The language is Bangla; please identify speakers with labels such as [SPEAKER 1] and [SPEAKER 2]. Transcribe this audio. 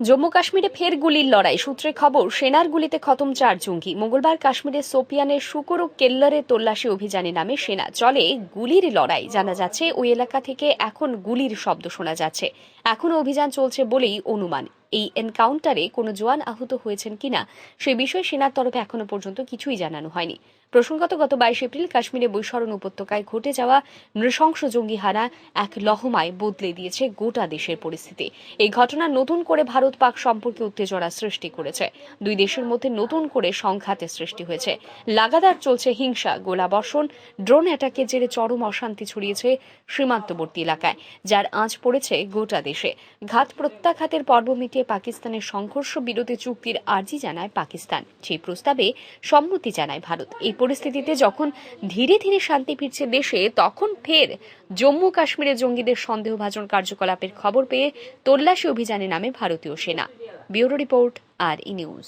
[SPEAKER 1] জম্মু কাশ্মীরে ফের গুলির লড়াই। সূত্রে খবর, সেনার গুলিতে খতম চার জঙ্গি। মঙ্গলবার কাশ্মীরের সোপিয়ানের শুকর ও কেল্লারে তল্লাশি অভিযানে নামে সেনা। চলে গুলির লড়াই। জানা যাচ্ছে, ওই এলাকা থেকে এখন গুলির শব্দ শোনা যাচ্ছে। এখন অভিযান চলছে বলেই অনুমান। এই এনকাউন্টারে কোনো জওয়ান আহত হয়েছেন কিনা, সে বিষয়ে সেনার তরফে এখনও পর্যন্ত কিছুই জানানো হয়নি। প্রসঙ্গত, গত বাইশ এপ্রিল কাশ্মীরে বৈশরণ উপত্যকায় ঘটে যাওয়া নৃশংস জঙ্গি হানা এক লহমায় বদলে দিয়েছে গোটা দেশের পরিস্থিতি। এই ঘটনা নতুন করে ভারত পাক সম্পর্কে উত্তেজনা সৃষ্টি করেছে। দুই দেশের মধ্যে নতুন করে সংঘাতের সৃষ্টি হয়েছে। লাগাতার চলছে হিংসা, গোলাবর্ষণ, ড্রোন অ্যাটাকের জেরে চরম অশান্তি ছড়িয়েছে সীমান্তবর্তী এলাকায়, যার আঁচ পড়েছে গোটা দেশে। ঘাত প্রত্যাঘাতের পর্ব মিটিয়ে পাকিস্তানের সংঘর্ষ বিরতি চুক্তির আর্জি জানায় পাকিস্তান। সেই প্রস্তাবে সম্মতি জানায় ভারত। এই পরিস্থিতিতে যখন ধীরে ধীরে শান্তি ফিরছে দেশে, তখন ফের জম্মু কাশ্মীরে জঙ্গিদের সন্দেহভাজন কার্যকলাপের খবর পেয়ে তল্লাশি অভিযানে নামে ভারতীয় সেনা। Bureau report, R E news.